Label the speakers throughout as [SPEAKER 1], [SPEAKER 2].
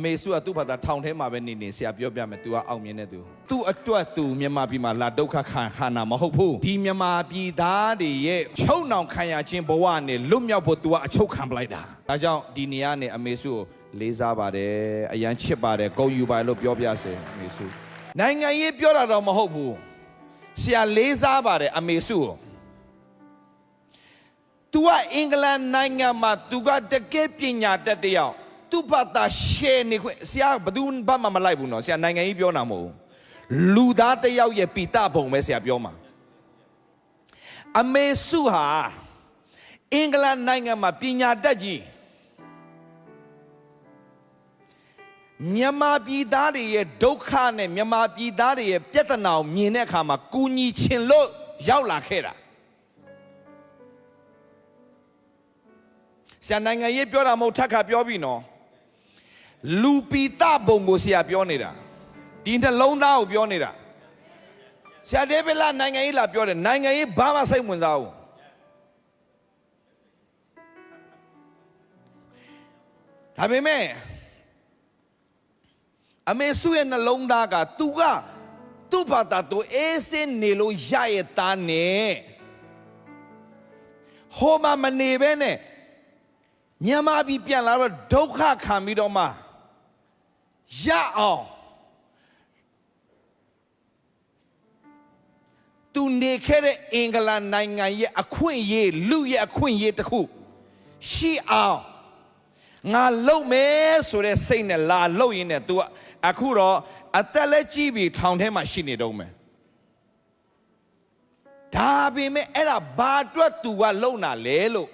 [SPEAKER 1] အမေစုကသူ့ဘာသာထောင်ထဲမှာပဲနေနေဆရာပြောပြမယ် तू ကအောင်မြင်တဲ့သူသူ့အတွက် तू မြန်မာပြည်မှာလာဒုက္ခခံခါနာမဟုတ်ဘူးဒီမြန်မာပြည်သားတွေရဲ့ချုပ်နှောင်ခံရခြင်းဘဝနဲ့လွတ်မြောက်ဖို့ तू ကအချုပ်ခံပလိုက်တာဒါကြောင့်ဒီနေရာနဲ့အမေစုကိုလေးစားပါတယ်အရန်ချစ်ပါတယ်ဂုဏ်ယူပါတယ်လို့ပြောပြစေအမေစုနိုင်ငံရေးပြောတာတော့မဟုတ်ဘူးဆရာလေးစားပါတယ်အမေစုကို तू ကအင်္ဂလန်နိုင်ငံမှာ तू ကတကယ်ပညာတတ်တစ်ယောက် သူ့ဘာသာရှယ်နေခွင့်ဆရာဘယ်သူဘာမှမလိုက်ဘူးနော်ဆရာနိုင်ငံကြီးပြောတာမဟုတ်ဘူးလူသားတစ်ယောက်ရဲ့ပိတဘုံပဲဆရာပြောမှာအမေစုဟာအင်္ဂလန်နိုင်ငံမှာပညာတတ်ကြီးမြန်မာပြည်သားတွေရဲ့ဒုက္ခနဲ့မြန်မာပြည်သားတွေရဲ့ပြဿနာကိုမြင်တဲ့အခါမှာကူညီချင်လို့ရောက်လာခဲ့တာဆရာနိုင်ငံရေးပြောတာမဟုတ်ထက်ခါပြောပြီနော် လူပီတဘုံကိုဆရာပြောနေတာဒီနှလုံးသားကိုပြောနေတာဆရာဒေးဗစ်လာနိုင်ငံရေးလာပြောတယ်နိုင်ငံရေးဘာမှစိတ်ဝင်စားဘူးဒါပေမဲ့အမေစုရဲ့နှလုံးသားက तू ကသူ့ဘာသာသူအေးစင်းနေလို့ရရဲ့သားနဲ့ဟိုမှာမနေပဲနဲ့မြန်မာပြည်ပြန်လာတော့ဒုက္ခခံပြီးတော့မှ ရအောင်သူနေခဲ့တဲ့အင်္ဂလန်နိုင်ငံရဲ့အခွင့်အရေးလူရဲ့အခွင့်အရေးတစ်ခုရှိအောင်ငါလုံမယ်ဆိုတဲ့စိတ်နဲ့လာလုံရင်းနဲ့ तू အခုတော့အသက်လက်ကြီးပြီးထောင်ထဲမှာရှိနေတော့မယ်ဒါပေမဲ့အဲ့ဒါဘာအတွက် तू ကလုံတာလဲလို့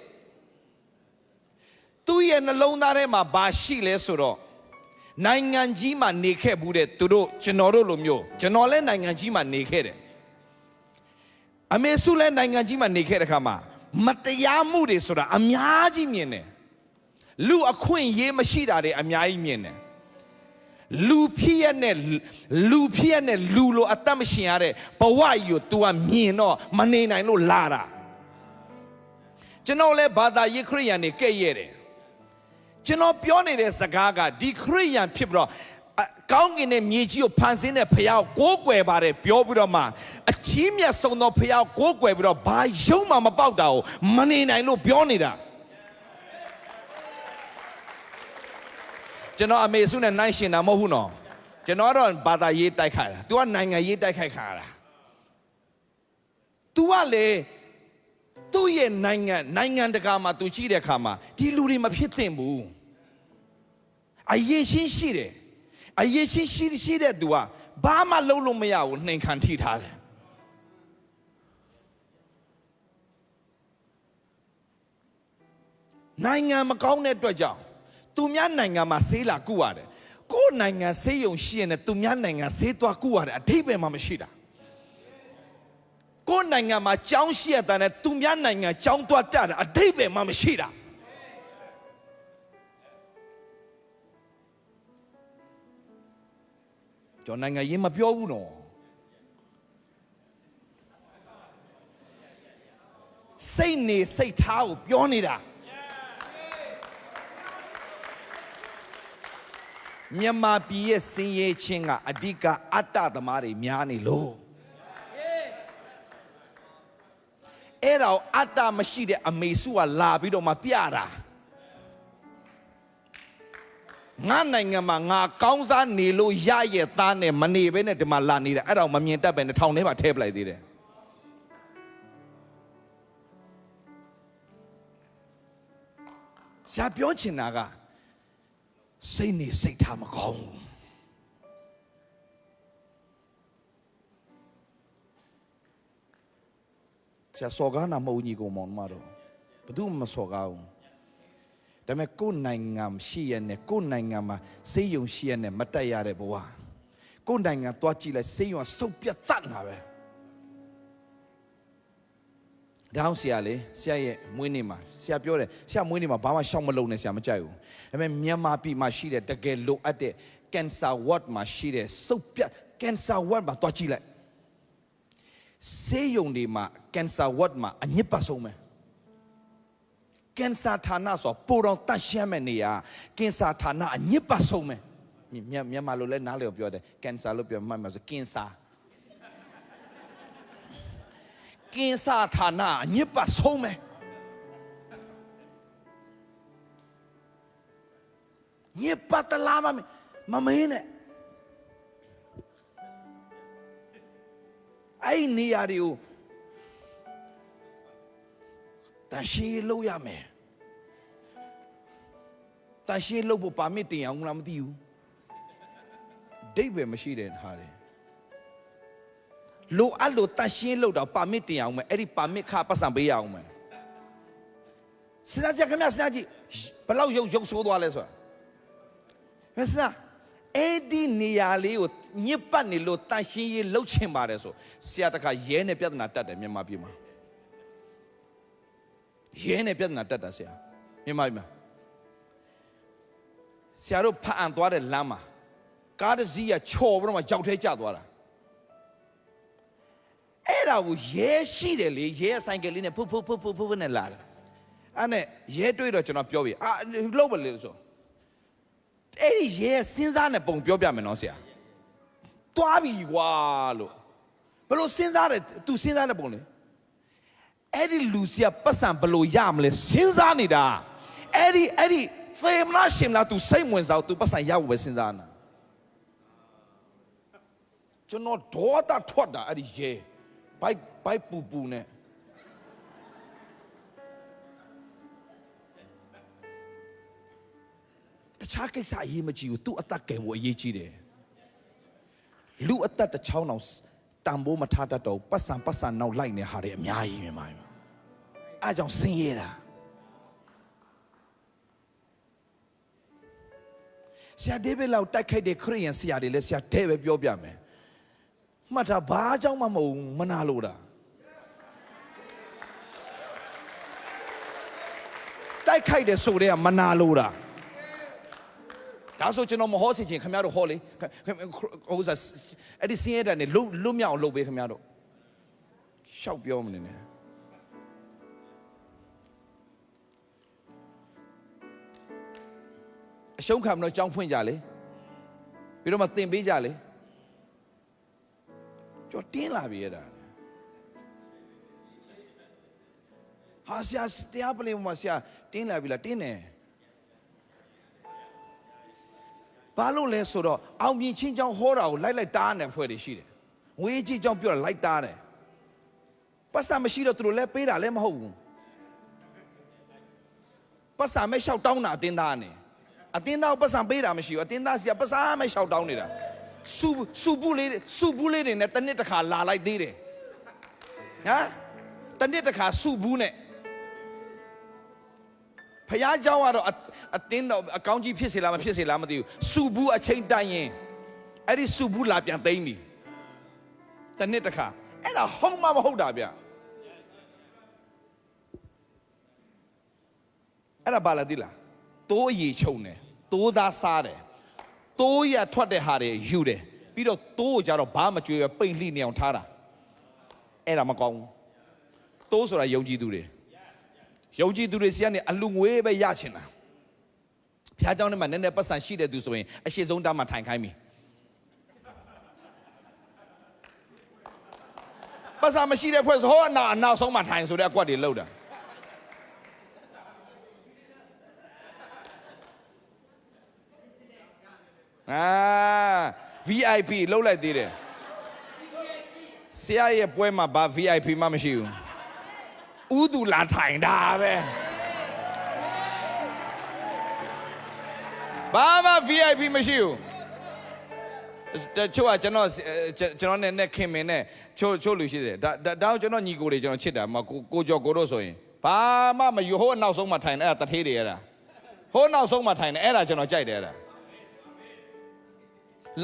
[SPEAKER 1] သူ့ရဲ့နှလုံးသားထဲမှာဘာရှိလဲဆိုတော့ နိုင်ငံကြီးမှာနေခဲ့ဘူးတဲ့သူတို့ကျွန်တော်တို့လိုမျိုးကျွန်တော်လည်းနိုင်ငံကြီးမှာနေခဲ့တယ်အမေစုလည်းနိုင်ငံကြီးမှာနေခဲ့တဲ့ခါမှာမတရားမှုတွေဆိုတာအများကြီးမြင်တယ်လူအခွင့်အရေးမရှိတာတွေအများကြီးမြင်တယ်လူဖြစ်ရတဲ့လူဖြစ်ရတဲ့လူလိုအသက်မရှင်ရတဲ့ဘဝကြီးကို तू ကမြင်တော့မနေနိုင်လို့လာတာကျွန်တော်လည်းဘာသာရေးခရိယန်တွေကဲ့ရဲ့တယ် ကျွန်တော်ပြောနေတဲ့စကားကဒီခရိယန်ဖြစ်ပြီးတော့အကောင်းကင်နဲ့မြေကြီးကိုဖန်ဆင်းတဲ့ဖခင်ကိုကိုးကွယ်ပါတယ်ပြောပြီးတော့မှအချီးမြတ်ဆုံးသောဖခင်ကိုကိုးကွယ်ပြီးတော့ဘာယုံမှမပေါက်တာကိုမနေနိုင်လို့ပြောနေတာကျွန်တော်အမေစုနဲ့နိုင်ရှင်တာမဟုတ်ဘူးနော်ကျွန်တော်တော့ဘာသာရေးတိုက်ခိုက်တာ तू ကနိုင်ငံရေးတိုက်ခိုက်ခါတာ तू ကလေသူ့ ရဲ့နိုင်ငံနိုင်ငံတကာမှာသူရှိတဲ့အခါမှာဒီလူတွေမဖြစ်သင့်ဘူးအရေးချင်းရှိတယ်အရေးချင်းရှိရှိတဲ့သူကဘာမှလုပ်လို့မရဘူးနှိမ်ခံထိထားတယ်နိုင်ငံမကောင်းတဲ့အတွက်ကြောင့်သူများနိုင်ငံမှာဆေးလာကုရတယ်ကိုယ့်နိုင်ငံဆေးရုံရှိရင်လည်းသူများနိုင်ငံဆေးသွားကုရတယ်အထိပ္ပယ်မှမရှိတာ ကိုယ်နိုင်ငံမှာကြောင်းရှိရတဲ့နဲ့သူများနိုင်ငံကြောင်းသွားတက်တာအတိတ်ပဲမှမရှိတာကျွန်တော်နိုင်ငံရေးမပြောဘူးနော်စိတ်နေစိတ်ထားကိုပြောနေတာမြန်မာပြည်ရဲ့စင်ရေးချင်းကအဓိကအတ္တသမားတွေများနေလို့ အဲ့ ဒါကိုအတ္တမရှိတဲ့အမေစုကလာပြီးတော့မှပြတာငါနိုင်ငံမှာငါကောင်းစားနေလို့ရရဲ့သားနဲ့မနေဘဲနဲ့ဒီမှာလာနေတာအဲ့ဒါကိုမမြင်တတ်ပဲနဲ့ထောင်ထဲမှာထည့်ပလိုက်သေးတယ်ဆရာပြောချင်တာကစိတ်နေစိတ်ထားမကောင်းဘူး ဆရာစော်ကားနာမဟုတ်ညီကောင်မောင်မတော်ဘယ်သူမှမစော်ကားဘူးဒါပေမဲ့ကိုယ်နိုင်ငံရှိရနဲ့ကိုယ်နိုင်ငံမှာစေယုံရှိရနဲ့မတက်ရတဲ့ဘဝကိုယ်နိုင်ငံသွားကြည့်လိုက်စေယုံကစုပ်ပြတ်တတ်တာပဲဒါအောင်ဆရာလေဆရာရဲ့မွေးနေ့မှာဆရာပြောတယ်ဆရာမွေးနေ့မှာဘာမှရှောက်မလုံးနဲ့ဆရာမကြိုက်ဘူးဒါပေမဲ့မြန်မာပြည်မှာရှိတဲ့တကယ်လိုအပ်တဲ့ cancer ward မှာရှိတဲ့စုပ်ပြတ် cancer ward မှာသွားကြည့်လိုက် ဆေးရုံတွေမှာကင်ဆာဝတ်မှာအညစ်ပတ်ဆုံးပဲကင်ဆာဌာနဆိုပိုတော့တတ်ရှမ်းမဲ့နေရကင်ဆာဌာနအညစ်ပတ်ဆုံးပဲမြမြန်မာလိုလဲနားလည်ပြောတယ်ကင်ဆာလို့ပြောမှတ်မှာဆိုကင်ဆာကင်ဆာဌာနအညစ်ပတ်ဆုံးမယ်ညစ်ပတ်တလားမမမင်းနဲ့ အဲ့ဒီနေရာတွေကိုတန်ရှင်းလို့ရမယ်တန်ရှင်းလို့ဖို့ပါမစ်တင်အောင်လားမသိဘူးဒိတ်ပဲမရှိတဲ့ဟာတွေလိုအပ်လို့တန်ရှင်းလို့တော့ပါမစ်တင်အောင်မယ်အဲ့ဒီပါမစ်ခပတ်စံပေးရအောင်မယ်စဉ်းစားကြခင်ဗျစဉ်းစားကြည့်ဘယ်လောက်ရုပ်ရုပ်ဆိုးသွားလဲဆိုတာမစလား အဲ့ဒီနေရာလေးကိုညစ်ပတ်နေလို့တန်ရှင်းရေးလှုပ်ချင်ပါတယ်ဆိုဆရာတခါရဲနဲ့ပြဿနာတက်တယ်မြန်မာပြည်မှာရဲနဲ့ပြဿနာတက်တာဆရာမြန်မာပြည်မှာဆရာတို့ဖတ်အံသွားတဲ့လမ်းမှာကားတစ်စီးကချော်ပြီးတော့မှကြောက်ထဲကျသွားတာအဲ့ဒါကိုရဲရှိတယ်လေရဲဆိုင်ကယ်လေးနဲ့ဖုတ်ဖုတ်ဖုတ်ဖုတ်ဖုတ်နဲ့လာတယ်အဲ့နဲ့ရဲတွေ့တော့ကျွန်တော်ပြောပြီအာလှုပ်ပါလေလို့ဆို အဲ့ဒီရဲစဉ်းစားတဲ့ပုံပြောပြမယ်နော်ဆရာတွားပြီကွာလို့ဘယ်လိုစဉ်းစားတယ် तू စဉ်းစားတဲ့ပုံလေအဲ့ဒီလူစီကပတ်စံဘယ်လိုရမလဲစဉ်းစားနေတာအဲ့ဒီအဲ့ဒီသေမလားရှင်မလား तू စိတ်ဝင်စား तू ပတ်စံရဖို့ပဲစဉ်းစားနေတာကျွန်တော်ဒေါသထွက်တာအဲ့ဒီရဲဘိုက်ဘိုက်ပူပူနဲ့ ခြားကိစ္စအရေးမကြီးဘူးသူ့အသက်ကယ်ဖို့အရေးကြီးတယ်လူအသက်တစ်ချောင်းအောင်တန်ဖိုးမထားတတ်တော့ဘူးပတ်စံပတ်စံနောက်လိုက်နေဟာတွေအများကြီးမြန်မာပြည်မှာအားကြောင့်ဆင်းရဲတာဆရာဒေးဗစ်လောက်တိုက်ခိုက်တဲ့ခရိယန်ဆရာတွေလည်းဆရာဒဲပဲပြောပြမယ်မှတ်တာဘာကြောင့်မှမဟုတ်ဘူးမနာလို့တာတိုက်ခိုက်တယ်ဆိုတဲ့ကမနာလို့တာ ဒါဆိုကျွန်တော်မဟောစီချင်းခင်ဗျားတို့ဟောလေဟိုစားအဲ့ဒီစင်းရတဲ့နေလွတ်လွတ်မြောက်အောင်လုပ်ပေးခင်ဗျားတို့ရှောက်ပြောမနေနဲ့အရှုံးခံမလို့ကြောင်းဖွင့်ကြလေပြီးတော့မှသင်ပေးကြလေကြောတင်းလာပြီအဲ့ဒါဟာဆရာတရားပလင်မှာဆရာတင်းလာပြီလားတင်းတယ် ဘာလို့လဲဆိုတော့အောင်မြင်ချင်းချောင်းဟောတာကိုလိုက်လိုက်တားနေဖွဲ့တွေရှိတယ်ငွေကြီးချောင်းပြောတာလိုက်တားတယ်ပတ်စံမရှိတော့သူတို့လည်းပေးတာလည်းမဟုတ်ဘူးပတ်စံမဲ့လျှောက်တောင်းတာအတင်းသားနေအတင်းသားကိုပတ်စံပေးတာမရှိဘူးအတင်းသားစီကပတ်စံမဲ့လျှောက်တောင်းနေတာစူစူဘူးလေးစူဘူးလေးတွေနဲ့တစ်နှစ်တစ်ခါလာလိုက်သေးတယ်ဟမ်တစ်နှစ်တစ်ခါစူဘူးနဲ့ ဖះเจ้าကတော့အအတင်းတော့အကောင်းကြီးဖြစ်စေလားမဖြစ်စေလားမသိဘူးစူဘူးအချိန်တိုင်ရင်အဲ့ဒီစူဘူးလာပြန်သိမ့်ပြီတစ်နှစ်တစ်ခါအဲ့ဒါဟုတ်မှမဟုတ်တာဗျအဲ့ဒါဘာလဲသိလားတိုးအရီချုံတယ်တိုးသားစားတယ်တိုးရထွက်တဲ့ဟာတွေယူတယ်ပြီးတော့တိုးကိုကြတော့ဘာမှမကြွေးပဲပိတ်လှိနေအောင်ထားတာအဲ့ဒါမကောင်းဘူးတိုးဆိုတာယုံကြည်သူတွေ ယုံကြည်သူတွေစီကနေအလူငွေပဲရချင်တာဖျားเจ้าနဲ့မှနည်းနည်းပတ်စံရှိတဲ့သူဆိုရင်အရှိဆုံးတားမှထိုင်ခိုင်းပြီပတ်စံမရှိတဲ့ဖွဲ့ဆိုဟောအနာအနောက်ဆုံးမှထိုင်ဆိုတဲ့အကွက်တွေလောက်တာအာ VIP လောက်လိုက်သေးတယ်ဆရာရဲ့ပွဲမှာဘာ VIP မှမရှိဘူး ဥသူလာထိုင်တာပဲဘာမှ VIP မရှိဘူးတချို့ကကျွန်တော်ကျွန်တော်နဲ့နဲ့ခင်မင်းနဲ့ချို့ချို့လူရှိတယ်ဒါဒါကျွန်တော်ညီကိုတွေကျွန်တော်ချစ်တာမကိုကိုကျော်ကိုတို့ဆိုရင်ဘာမှမယူဟိုနောက်ဆုံးမှထိုင်တယ်အဲ့ဒါတထေးတွေအဲ့ဒါဟိုနောက်ဆုံးမှထိုင်တယ်အဲ့ဒါကျွန်တော်ကြိုက်တယ်အဲ့ဒါ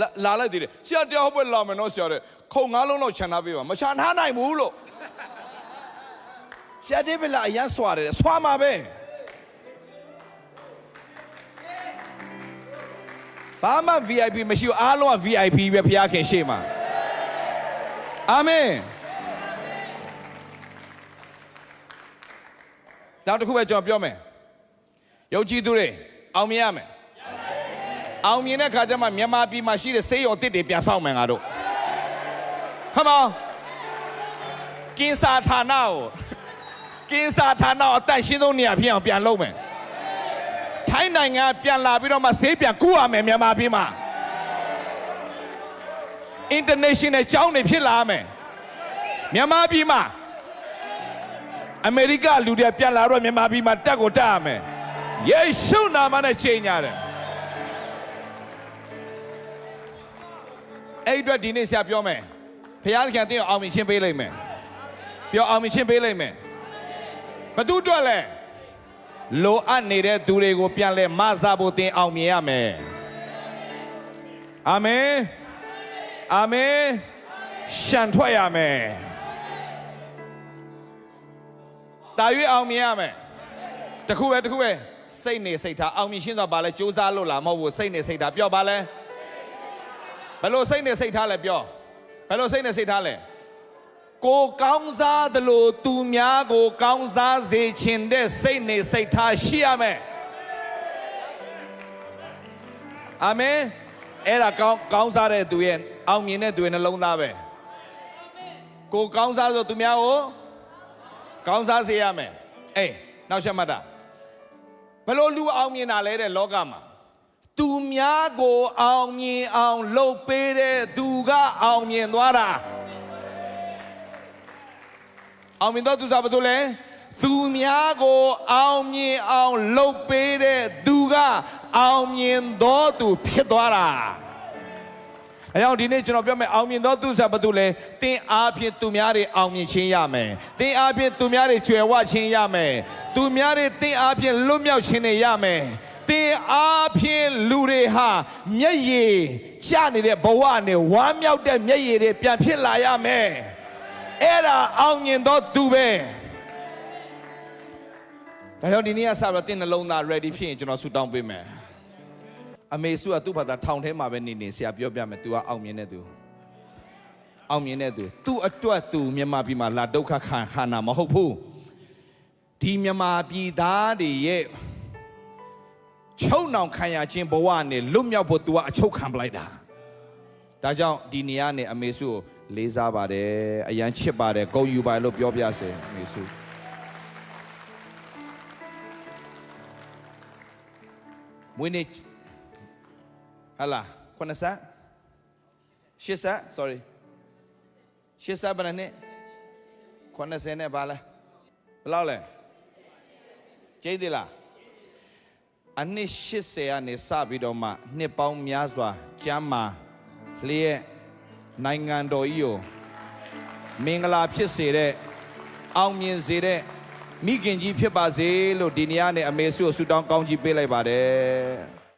[SPEAKER 1] လာလာလိုက်သေးတယ်ဆရာတရားဟုတ်ပဲလာမယ်နော်ဆရာတဲ့ခုံငါးလုံးလောက်ခြံထားပေးပါမခြံထားနိုင်ဘူးလို့ ဆရာတေးဘလာအရန်ဆွာတယ်ဆွာမှာပဲဘာမှ VIP မရှိဘူးအားလုံးက VIP ပဲဘုရားခင်ရှေ့မှာအာမင်နောက်တစ်ခုပဲကျွန်တော်ပြောမယ်ယုံကြည်သူတွေအောင်မြင်ရမယ်အောင်မြင်တဲ့ခါကျမှမြန်မာပြည်မှာရှိတဲ့ဆေးရုံအသစ်တွေပြန်ဆောက်မယ်ငါတို့ဟမောကင်းစာဌာနကို ကင်းစာဌာနကိုအသက်ရှင်းဆုံးနေရာဖြစ်အောင်ပြန်လုပ်မယ်ထိုင်းနိုင်ငံပြန်လာပြီးတော့မှဆေးပြန်ကူရမယ်မြန်မာပြည်မှာ international ကျောင်းတွေဖြစ်လာမယ်မြန်မာပြည်မှာအမေရိကလူတွေပြန်လာတော့မြန်မာပြည်မှာတက်ကိုတက်ရမယ်ယေရှုနာမနဲ့ချိန်ညာတယ်အဲ့ဒီအတွက်ဒီနေ့ဆရာပြောမယ်ဖခင်သခင်တင်းအောင်မြင်ချင်းပေးလိုက်မယ်ပြောအောင်မြင်ချင်းပေးလိုက်မယ် ဘသူအတွက်လဲလိုအပ်နေတဲ့သူတွေကိုပြန်လဲမဆဖို့တင်းအောင်မြင်ရမယ်အာမင်အာမင်ရှန်ထွက်ရမယ်တာ၍အောင်မြင်ရမယ်တခုပဲတခုပဲစိတ်နေစိတ်ထားအောင်မြင်ရှင်းစွာပါလဲစူးစမ်းလို့လားမဟုတ်ဘူးစိတ်နေစိတ်ထားပြောပါလဲဘယ်လိုစိတ်နေစိတ်ထားလဲပြောဘယ်လိုစိတ်နေစိတ်ထားလဲ ကိုကောင်းစားသလိုသူများကိုကောင်းစားစေခြင်းတဲ့စိတ်နေစိတ်ထားရှိရမယ်အာမင်အဲ့ဒါကောင်းကောင်းစားတဲ့သူရဲ့အောင်မြင်တဲ့သူရဲ့နှလုံးသားပဲကိုကောင်းစားဆိုသူများကိုကောင်းစားစေရမယ်အေးနောက်ချက်မှတ်တာဘယ်လိုလူအောင်မြင်တာလဲတဲ့လောကမှာသူများကိုအောင်မြင်အောင် လုပ်ပေးတဲ့သူကအောင်မြင်သွားတာ အောင်မြင်တော့သူစားဘာလို့လဲသူများကိုအောင်မြင်အောင်လုပ်ပေးတဲ့သူကအောင်မြင်တော့သူဖြစ်သွားတာအကြောင်းဒီနေ့ကျွန်တော်ပြောမယ်အောင်မြင်သောသူစားဘာတူလဲတင်းအားဖြင့်သူများတွေအောင်မြင်ခြင်းရမယ်တင်းအားဖြင့်သူများတွေကျွယ်ဝခြင်းရမယ်သူများတွေတင်းအားဖြင့်လွတ်မြောက်ခြင်းတွေရမယ်တင်းအားဖြင့်လူတွေဟာမျက်ရည်ကျနေတဲ့ဘဝနဲ့ဝမ်းမြောက်တဲ့မျက်ရည်တွေပြန်ဖြစ်လာရမယ် အဲ့ဒါအောင်မြင်တော့သူပဲဒါကြောင့်ဒီနေ့ကစပြီးတော့တင်းနှလုံးသား ready ဖြစ်ရင်ကျွန်တော်ဆူတောင်းပေးမယ်အမေစုကသူ့ဘာသာထောင်ထဲမှာပဲနေနေဆရာပြောပြမယ် तू ကအောင်မြင်တဲ့သူအောင်မြင်တဲ့သူသူ့အတွက်သူမြန်မာပြည်မှာလာဒုက္ခခံခါနာမဟုတ်ဘူးဒီမြန်မာပြည်သားတွေရဲ့ချုံနောင်ခံရခြင်းဘဝနဲ့လွတ်မြောက်ဖို့ तू ကအချုပ်ခံပလိုက်တာဒါကြောင့်ဒီနေရာနဲ့အမေစုကို လေးစားပါတယ်အရန်ချစ်ပါတယ်ဂုဏ်ယူပါတယ်လို့ပြောပြစေအမေစုမွေးနေ့ဟလာခုနစ်ဆက်ရှစ်ဆက် sorry ရှစ်ဆက်ဘယ်နှစ်ခုနစ်ဆယ်နဲ့ပါလဲဘယ်လောက်လဲကျိတ်သေးလားအနှစ်80ကနေစပြီးတော့မှနှစ်ပေါင်းများစွာကျမ်းမာလျက် နိုင်ငံတော်ကြီးကိုမင်္ဂလာဖြစ်စေတဲ့အောင်မြင်စေတဲ့မိခင်ကြီးဖြစ်ပါစေလို့ဒီနေ့ကနေအမေစုကိုဆုတောင်းကောင်းကြီးပေးလိုက်ပါတယ်